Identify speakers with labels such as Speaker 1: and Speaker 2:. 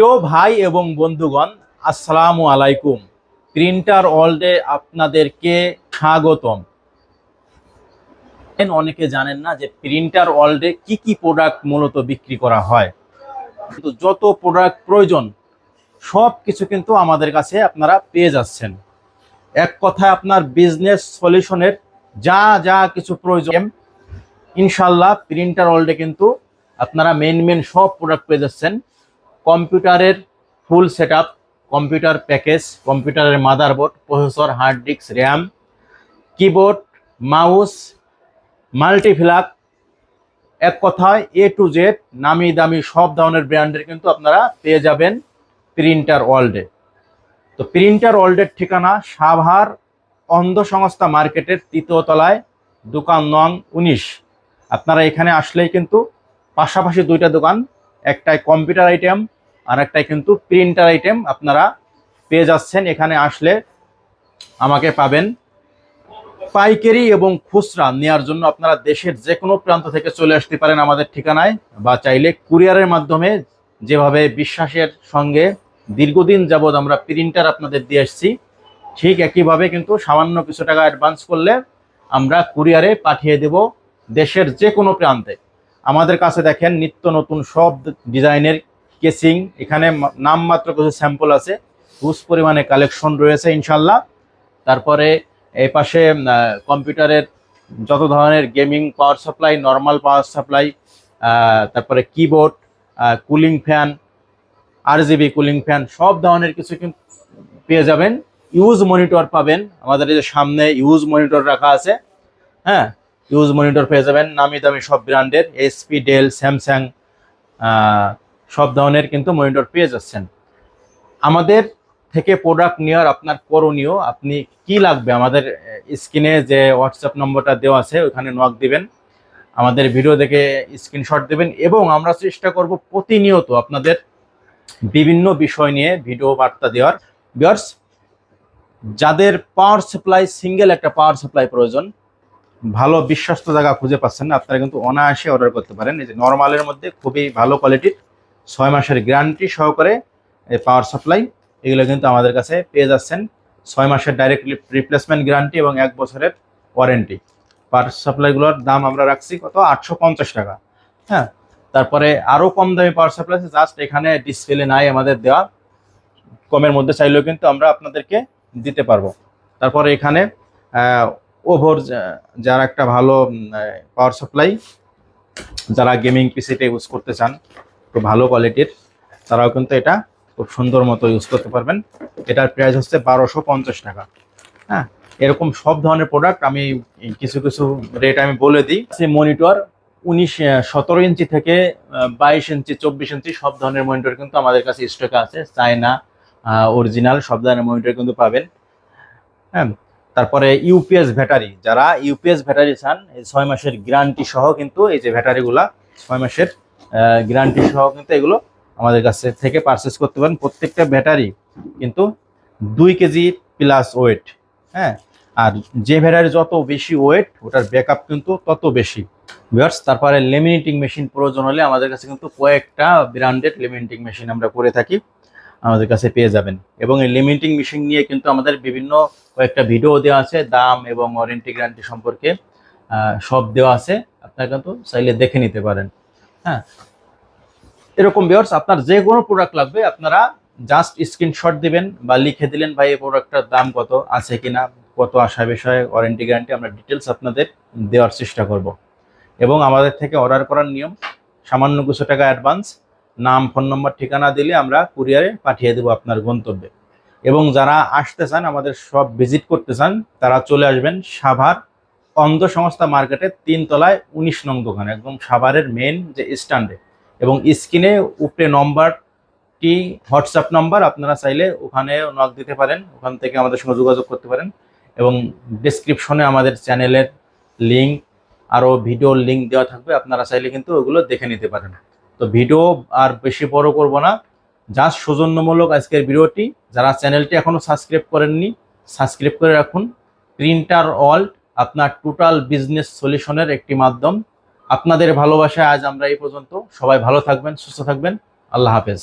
Speaker 1: প্রিয় ভাই এবং বন্ধুগণ, আসসালামু আলাইকুম। প্রিন্টার ওয়ার্ল্ডে আপনাদেরকে স্বাগতম। অনেকে জানেন না যে প্রিন্টার ওয়ার্ল্ডে কি কি প্রোডাক্ট মূলত বিক্রি করা হয়। কিন্তু যত প্রোডাক্ট প্রয়োজন, সব কিছু কিন্তু আমাদের কাছে আপনারা পেয়ে যাচ্ছেন। এক কথায় আপনার বিজনেস সলিউশনের যা যা কিছু প্রয়োজন, ইনশাল্লাহ প্রিন্টার ওয়ার্ল্ডে কিন্তু আপনারা মেন মেন সব প্রোডাক্ট পেয়ে যাচ্ছেন। কম্পিউটারের ফুল সেট কম্পিউটার প্যাকেজ, কম্পিউটারের motherboard, processor, hard disk, RAM, keyboard, mouse মাল্টিফ্লাক এক কথায় এ টু জেড নামি দামি সব ধরনের ব্র্যান্ডের কিন্তু আপনারা পেয়ে যাবেন প্রিন্টার ওয়ার্ল্ডে। তো প্রিন্টার ওয়ার্ল্ডের ঠিকানা সাভার অন্ধ সংস্থা মার্কেটের তৃতীয় তলায়, দোকান নং উনিশ। আপনারা এখানে আসলেই কিন্তু পাশাপাশি দুইটা দোকান একটাই কম্পিউটার আইটেম আর একটাই কিন্তু প্রিন্টার আইটেম আপনারা পেয়ে যাচ্ছেন। এখানে আসলে আমাকে পাবেন পাইকারি এবং খুচরা নেওয়ার জন্য আপনারা দেশের যে কোনো প্রান্ত থেকে চলে আসতে পারেন আমাদের ঠিকানায়, বা চাইলে কুরিয়ারের মাধ্যমে যেভাবে বিশ্বাসের সঙ্গে দীর্ঘদিন যাবৎ আমরা প্রিন্টার আপনাদের দিয়ে আসছি, ঠিক একইভাবে কিন্তু সামান্য কিছু টাকা অ্যাডভান্স করলে আমরা কুরিয়ারে পাঠিয়ে দেব দেশের যে কোনো প্রান্তে। আমাদের কাছে দেখেন নিত্য নতুন সব ডিজাইনের কেসিং। এখানে নামমাত্র কিছু স্যাম্পল আছে। হুজ পরিমাণে কালেকশন রয়েছে ইনশাল্লাহ। তারপরে এই পাশে কম্পিউটারের যত ধরনের gaming power supply normal power supply তারপরে keyboard cooling fan RGB cooling fan সব ধরনের কিছু পেয়ে যাবেন। ইউজ মনিটর পাবেন। আমাদের এই যে সামনে ইউজ মনিটর রাখা আছে। হ্যাঁ ইউজ মনিটর পেয়ে যাবেন, নামি দামি সব ব্র্যান্ডের এসপি ডেল স্যামসাং সব ধরনের কিন্তু মনিটর পেয়ে যাচ্ছেন। আমাদের থেকে প্রোডাক্ট নেওয়ার আপনার করণীয়, আপনি কি লাগবে? আমাদের স্ক্রিনে যে হোয়াটসঅ্যাপ নম্বরটা দেওয়া আছে, ওখানে নক দিবেন। আমাদের ভিডিও দেখে স্ক্রিনশট দেবেন এবং আমরা চেষ্টা করব প্রতিনিয়ত আপনাদের বিভিন্ন বিষয় নিয়ে ভিডিও বার্তা দেওয়ার। বিয়ার্স যাদের পাওয়ার সাপ্লাই সিঙ্গেল একটা পাওয়ার সাপ্লাই প্রয়োজন ভালো বিশ্বস্ত জায়গা খুঁজে পাচ্ছেন না, আপনারা কিন্তু অনায়াসে অর্ডার করতে পারেন। এই যে নর্মালের মধ্যে খুবই ভালো কোয়ালিটির ছয় মাসের গ্যারান্টি সহকারে পাওয়ার সাপ্লাই এগুলো কিন্তু আমাদের কাছে পেয়ে যাচ্ছেন। ছয় মাসের ডাইরেক্ট রিপ্লেসমেন্ট গ্যারান্টি এবং এক বছরের ওয়ারেন্টি পাওয়ার সাপ্লাইগুলোর দাম আমরা রাখছি কত? আটশো পঞ্চাশ টাকা। হ্যাঁ তারপরে আরও কম দামি পাওয়ার সাপ্লাই জাস্ট এখানে ডিসপ্লে নাই আমাদের দেওয়া। কমের মধ্যে চাইলেও কিন্তু আমরা আপনাদেরকে দিতে পারব। তারপরে এখানে ওভর যার একটা ভালো পাওয়ার সাপ্লাই যারা গেমিং পিসিতে ইউজ করতে চান, খুব ভালো কোয়ালিটির তারাও কিন্তু এটা খুব সুন্দর মতো ইউজ করতে পারবেন। এটার প্রাইস হচ্ছে বারোশো পঞ্চাশ টাকা। হ্যাঁ এরকম সব ধরনের প্রোডাক্ট আমি কিছু কিছু রেট আমি বলে দিই। সে মনিটর উনিশ সতেরো ইঞ্চি থেকে বাইশ ইঞ্চি, চব্বিশ ইঞ্চি, সব ধরনের মনিটর কিন্তু আমাদের কাছে স্টকে আছে। চায়না অরিজিনাল সব ধরনের মনিটর কিন্তু পাবেন। হ্যাঁ তারপরে ইউপিএস ব্যাটারি যারা ইউপিএস ব্যাটারি চান, এই ছয় মাসের গ্যারান্টি সহ কিন্তু এই যে ব্যাটারিগুলা ছয় মাসের গ্যারান্টি সহ কিন্তু এগুলো আমাদের কাছে থেকে পারচেস করতে পারেন। প্রত্যেকটা ব্যাটারি কিন্তু দুই কেজি প্লাস ওয়েট হ্যাঁ? আর যে ব্যাটারি যত বেশি ওয়েট ওটার ব্যাকআপ কিন্তু তত বেশি। ভিউয়ার্স তারপরে লেমিনেটিং মেশিন প্রয়োজন হলে আমাদের কাছে কিন্তু কয়েকটা ব্র্যান্ডেড লেমিনেটিং মেশিন আমরা করে থাকি। আমাদের কাছে পেয়ে যাবেন। এবং এই লিমিটিং মেশিন নিয়ে কিন্তু আমাদের বিভিন্ন কয়েকটা ভিডিও দেওয়া আছে, দাম এবং ওয়ারেন্টি গ্যারান্টি সম্পর্কে সব দেওয়া আছে। আপনারা কিন্তু চাইলে দেখে নিতে পারেন। হ্যাঁ। এরকম বিয়ার্স আপনার যে কোনো প্রোডাক্ট লাগবে, আপনারা জাস্ট স্ক্রিনশট দিবেন বা লিখে দিলেন, ভাই, এই প্রোডাক্টটার দাম কত? আছে কিনা কত আসা বিষয়ে ওয়ারেন্টি গ্যারান্টি আমরা ডিটেলস আপনাদের দেওয়ার চেষ্টা করব। এবং আমাদের থেকে অর্ডার করার নিয়ম, সামান্য কিছু টাকা অ্যাডভান্স নাম, ফোন নম্বর, ঠিকানা দিলে আমরা কুরিয়ারে পাঠিয়ে দেবো আপনার গন্তব্যে। এবং যারা আসতে চান, আমাদের সব ভিজিট করতে চান, তারা চলে আসবেন সাভার অন্ধ সংস্থা মার্কেটের তিন তলায় উনিশ নং দোকান, একদম সাভারের মেন যে স্ট্যান্ডে এবং স্ক্রিনে উপরে নম্বরটি হোয়াটসঅ্যাপ নম্বর আপনারা চাইলে ওখানে নক দিতে পারেন, ওখান থেকে আমাদের সঙ্গে যোগাযোগ করতে পারেন। এবং ডিসক্রিপশনে আমাদের চ্যানেলের লিঙ্ক আরও ভিডিওর লিঙ্ক দেওয়া থাকবে, আপনারা চাইলে কিন্তু ওগুলো দেখে নিতে পারেন। তো ভিডিও আর বেশি বড় করব না। জাস্ট সৌজন্যমূলক আজকের ভিডিওটি। যারা চ্যানেলটি এখনও সাবস্ক্রাইব করেননি, সাবস্ক্রাইব করে রাখুন। প্রিন্টার অল আপনার টোটাল বিজনেস সলিউশনের একটি মাধ্যম। আপনাদের ভালোবাসায় আজ আমরা এই পর্যন্ত। সবাই ভালো থাকবেন, সুস্থ থাকবেন। আল্লাহ হাফেজ।